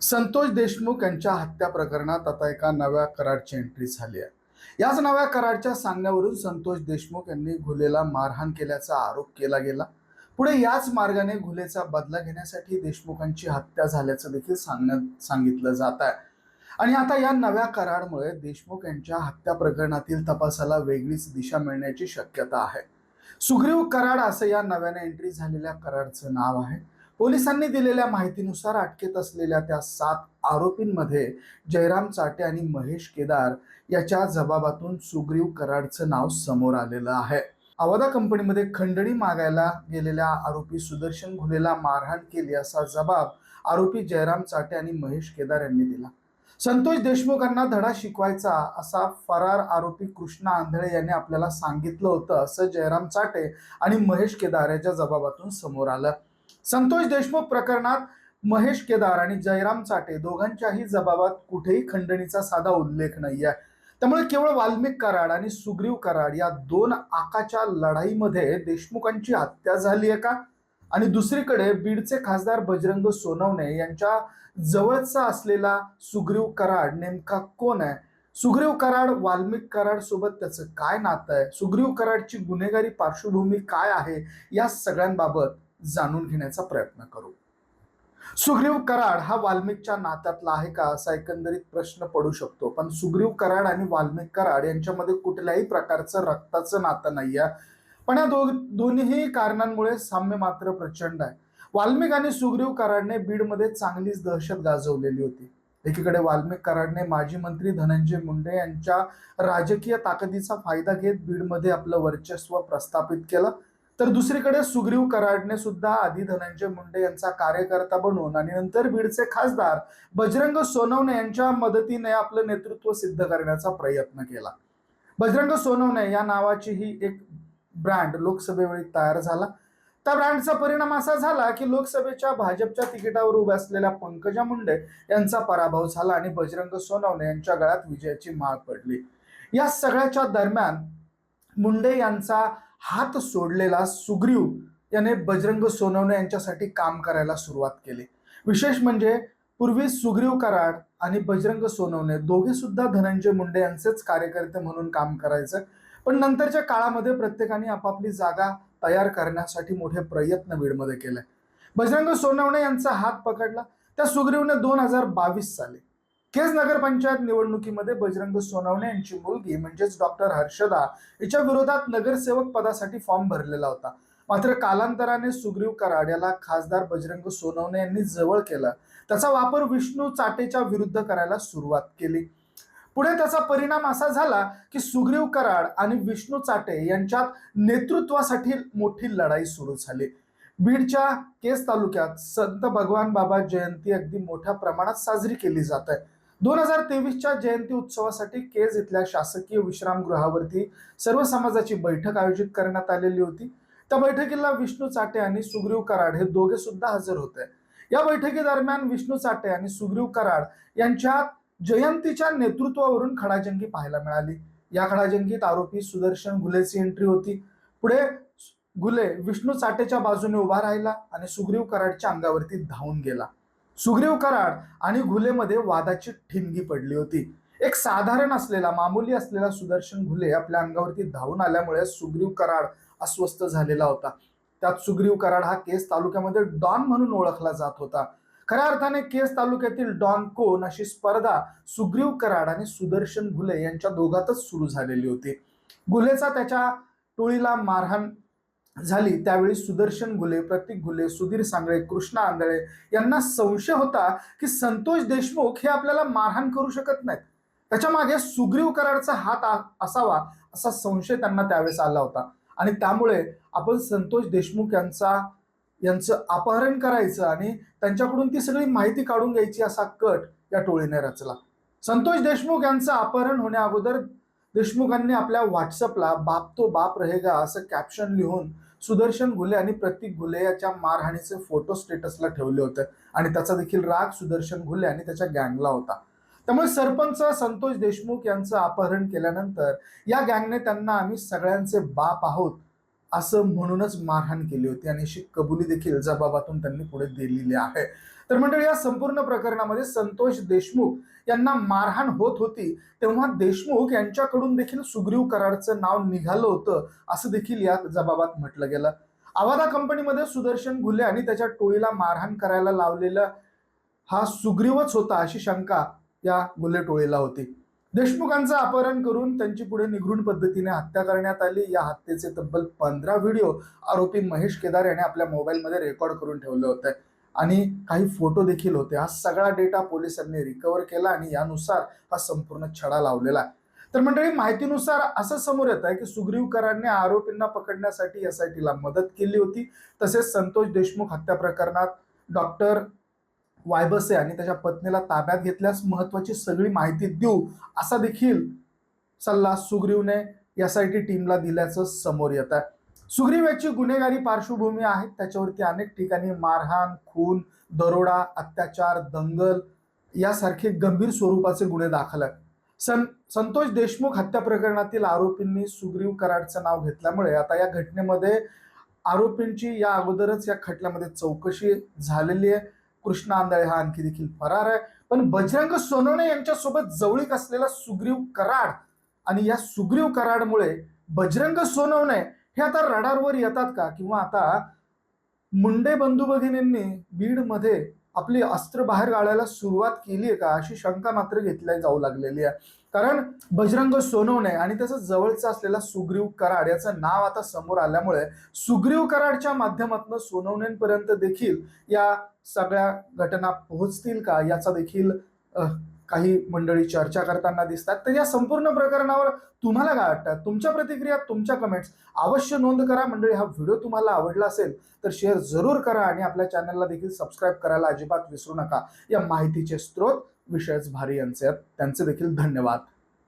संतोष देशमुख यांच्या हत्या प्रकरणात आता एका नव्या कराडची एंट्री झाली आहे. याच नव्या कराडच्या सांगण्यावरून संतोष देशमुख यांनी घुलेला मारहाण केल्याचा आरोप केला गेला. पुढे याच मार्गाने घुलेचा बदला घेण्यासाठी देशमुखांची हत्या झाल्याचं देखील सांगण्यात सांगितलं जात आहे. आणि आता या नव्या कराडमुळे देशमुख यांच्या हत्या प्रकरणातील तपासाला वेगळीच दिशा मिळण्याची शक्यता आहे. सुग्रीव कराड असं या नव्याने एंट्री झालेल्या कराडचं नाव आहे. पोलिसांनी दिलेल्या माहितीनुसार अटकेत असलेल्या त्या सात आरोपींमध्ये जयराम चाटे आणि महेश केदार याच्या जबाबातून सुग्रीव कराडचं नाव समोर आलेलं आहे. अवधा कंपनीमध्ये खंडणी मागायला गेलेल्या आरोपी सुदर्शन घुलेला मारहाण केली असा जबाब आरोपी जयराम चाटे आणि महेश केदार यांनी दिला. संतोष देशमुखांना धडा शिकवायचा असा फरार आरोपी कृष्णा आंधळे यांनी आपल्याला सांगितलं होतं असं जयराम चाटे आणि महेश केदार याच्या जबाबातून समोर आलं. संतोष देशमुख प्रकरणात महेश केदार आणि जयराम चाटे दोघांच्याही जबाबात कुठेही खंडणीचा साधा उल्लेख नाही आहे त्यामुळे केवळ वाल्मिक कराड आणि सुग्रीव कराड या दोन आकाच्या लढाईमध्ये देशमुखांची हत्या झाली आहे का? आणि दुसरीकडे बीडचे खासदार बजरंग सोनवणे यांच्या जवळचा असलेला सुग्रीव कराड नेमका कोण आहे? सुग्रीव कराड वाल्मिक कराड सोबत त्याचं काय नातं आहे? सुग्रीव कराडची गुन्हेगारी पार्श्वभूमी काय आहे? या सगळ्यांबाबत जाणून घेण्याचा प्रयत्न करू. सुग्रीव कराड हा वाल्मिकच्या नात्यातला आहे का असा एकंदरीत प्रश्न पडू शकतो. पण सुग्रीव कराड आणि वाल्मिक कराड यांच्यामध्ये कुठल्याही प्रकारचं रक्ताचं नातं नाही आहे पण या दो दोन्ही कारणांमुळे साम्य मात्र प्रचंड आहे. वाल्मिक आणि सुग्रीव कराडने बीडमध्ये चांगलीच दहशत गाजवलेली होती. एकीकडे वाल्मिक कराडने माजी मंत्री धनंजय मुंडे यांच्या राजकीय ताकदीचा फायदा घेत बीडमध्ये आपलं वर्चस्व प्रस्थापित केलं. तर दुसरीकडे सुग्रीव कराडने सुद्धा आधी धनंजय मुंडे यांचा कार्यकर्ता बनून आणि नंतर बीडचे खासदार बजरंग सोनवणे यांच्या मदतीने आपलं नेतृत्व सिद्ध करण्याचा प्रयत्न केला. बजरंग सोनवणे या नावाची ही एक ब्रँड लोकसभेवेळी तयार झाला. त्या ब्रँडचा परिणाम असा झाला की लोकसभेच्या भाजपच्या तिकिटावर उभ्या असलेल्या पंकजा मुंडे यांचा पराभव झाला आणि बजरंग सोनवणे यांच्या गळ्यात विजयाची माळ पडली. या सगळ्याच्या दरम्यान मुंडे यांचा हात सोडलेला सुग्रीव याने बजरंग सोनवणे यांच्यासाठी काम करायला सुरुवात केली. विशेष म्हणजे पूर्वी सुग्रीव कराड आणि बजरंग सोनवणे दोघे सुद्धा धनंजय मुंडे यांचेच कार्यकर्ते म्हणून काम करायचं. पण नंतरच्या काळामध्ये प्रत्येकाने आपापली जागा तयार करण्यासाठी मोठे प्रयत्न बीडमध्ये केले. बजरंग सोनवणे यांचा हात पकडला. त्या सुग्रीवने दोन हजार बावीस साली केज नगरपंचायत निवडणुकीमध्ये बजरंग सोनवणे यांची मुलगी म्हणजेच डॉक्टर हर्षदा हिच्या विरोधात नगरसेवक पदासाठी फॉर्म भरलेला होता. मात्र कालांतराने सुग्रीव कराड याला खासदार बजरंग सोनवणे यांनी जवळ केला. त्याचा वापर विष्णू चाटेच्या विरुद्ध करायला सुरुवात केली. पुढे त्याचा परिणाम असा झाला की सुग्रीव कराड आणि विष्णू चाटे यांच्यात नेतृत्वासाठी मोठी लढाई सुरू झाली. बीडच्या केस तालुक्यात संत भगवान बाबा जयंती अगदी मोठ्या प्रमाणात साजरी केली जात आहे. दोन हजार तेवीसच्या जयंती उत्सवासाठी केज इथल्या शासकीय विश्रामगृहावरती सर्व समाजाची बैठक आयोजित करण्यात आलेली होती. त्या बैठकीला विष्णू चाटे आणि सुग्रीव कराड हे दोघे सुद्धा हजर होते. या बैठकीदरम्यान विष्णू चाटे आणि सुग्रीव कराड यांच्या जयंतीच्या नेतृत्वावरून खडाजंगी पाहायला मिळाली. या खडाजंगीत आरोपी सुदर्शन घुलेची एंट्री होती. पुढे गुले विष्णू चाटेच्या बाजूने उभा राहिला आणि सुग्रीव कराडच्या अंगावरती धावून गेला. सुग्रीव कराड आणि घुलेमध्ये वादाची ठिणगी पडली होती. एक साधारण असलेला मामूली असलेला सुदर्शन घुले आपल्या अंगावरती धावून आल्यामुळे सुग्रीव कराड अस्वस्थ झालेला होता. त्यात सुग्रीव कराड हा केस तालुक्यामध्ये डॉन म्हणून ओळखला जात होता. खऱ्या अर्थाने केस तालुक्यातील डॉन कोण अशी स्पर्धा सुग्रीव कराड आणि सुदर्शन घुले यांच्या दोघातच सुरू झालेली होती. घुलेचा त्याच्या टोळीला मारहाण झाली. त्यावेळी सुदर्शन घुले प्रतीक घुले सुधीर सांगळे कृष्णा आंधळे यांना संशय होता की संतोष देशमुख हे आपल्याला मारहाण करू शकत नाहीत. त्याच्यामागे सुग्रीव कराडचा हात असावा असा संशय त्यांना त्यावेळेस आला होता. आणि त्यामुळे आपण संतोष देशमुख यांचा यांचं अपहरण करायचं आणि त्यांच्याकडून ती सगळी माहिती काढून घ्यायची असा कट या टोळीने रचला. संतोष देशमुख यांचं अपहरण होण्या अगोदर देशमुखांनी आपल्या व्हॉट्सअपला बाप तो बाप रहेगा असं कॅप्शन लिहून सुदर्शन घुले आणि प्रतीक घुले याच्या मारहाणीचे फोटो स्टेटसला ठेवले होते. आणि त्याचा देखील राग सुदर्शन घुले आणि त्याच्या गँगला होता. त्यामुळे सरपंच संतोष देशमुख यांचं अपहरण केल्यानंतर या गँगने त्यांना आम्ही सगळ्यांचे बाप आहोत असं म्हणूनच मारहाण केली होती. आणि अशी कबुली देखील जबाबातून त्यांनी पुढे दिलेली आहे. तर मंडळी या संपूर्ण प्रकरणामध्ये संतोष देशमुख यांना मारहाण होत होती. तेव्हा देशमुख यांच्याकडून देखील सुग्रीव कराडचं नाव निघालं होतं असं देखील या जबाबात म्हटलं गेलं. आवादा कंपनीमध्ये सुदर्शन घुले आणि त्याच्या टोळीला मारहाण करायला लावलेला हा सुग्रीवच होता अशी शंका या गुल्हे टोळीला होती. देशमुखांचं अपहरण करून त्यांची पुढे निघृण पद्धतीने हत्या करण्यात आली. या हत्येचे तब्बल पंधरा व्हिडिओ आरोपी महेश केदार याने आपल्या मोबाईलमध्ये रेकॉर्ड करून ठेवले होते. आणि काही फोटो देखील होते. हा सगळा डेटा पोलिसांनी रिकव्हर केला आणि यानुसार हा संपूर्ण छडा लावलेला आहे. तर मंडळी माहितीनुसार असं समोर येत आहे की सुग्रीवकरांनी आरोपींना पकडण्यासाठी एस आय टीला मदत केली होती. तसेच संतोष देशमुख हत्या प्रकरणात डॉक्टर वायबसे आणि त्याच्या पत्नीला ताब्यात घेतल्यास महत्वाची सगळी माहिती देऊ असा देखील सल्ला सुग्रीवने एस आय टी टीमला दिल्याचं समोर येत आहे. सुग्रीवाची गुन्हेगारी पार्श्वभूमी आहे. त्याच्यावरती अनेक ठिकाणी मारहाण खून दरोडा अत्याचार दंगल यासारखे गंभीर स्वरूपाचे गुन्हे दाखल आहेत. सं संतोष देशमुख हत्या प्रकरणातील आरोपींनी सुग्रीव कराडचं नाव घेतल्यामुळे आता या घटनेमध्ये आरोपींची या अगोदरच या खटल्यामध्ये चौकशी झालेली आहे. कृष्णा आंधळे हा आणखी देखील फरार आहे. पण बजरंग सोनवणे यांच्यासोबत जवळीक असलेला सुग्रीव कराड आणि या सुग्रीव कराडमुळे बजरंग सोनवणे हे आता रडारवर येतात का? किंवा आता मुंडे बंधू भगिनींनी बीडमध्ये आपली अस्त्र बाहेर गाळायला सुरुवात केली आहे का? अशी शंका मात्र घेतल्या जाऊ लागलेली आहे. कारण बजरंग सोनवणे आणि त्याचं जवळचं असलेला सुग्रीव कराड याचं नाव आता समोर आल्यामुळे सुग्रीव कराडच्या माध्यमातून सोनवणेंपर्यंत देखील या सगळ्या घटना पोहोचतील का? याचा देखील काही मंडळी चर्चा करताना दिसतात. तर या संपूर्ण प्रकरणावर तुम्हाला काय वाटतं? तुमच्या प्रतिक्रिया तुमच्या कमेंट्स अवश्य नोंद करा. मंडळी हा व्हिडिओ तुम्हाला आवडला असेल तर शेअर जरूर करा आणि आपल्या चॅनलला देखील सबस्क्राईब करायला अजिबात विसरू नका. या माहितीचे स्रोत विषयच भारी यांचे आहेत. त्यांचे देखील धन्यवाद.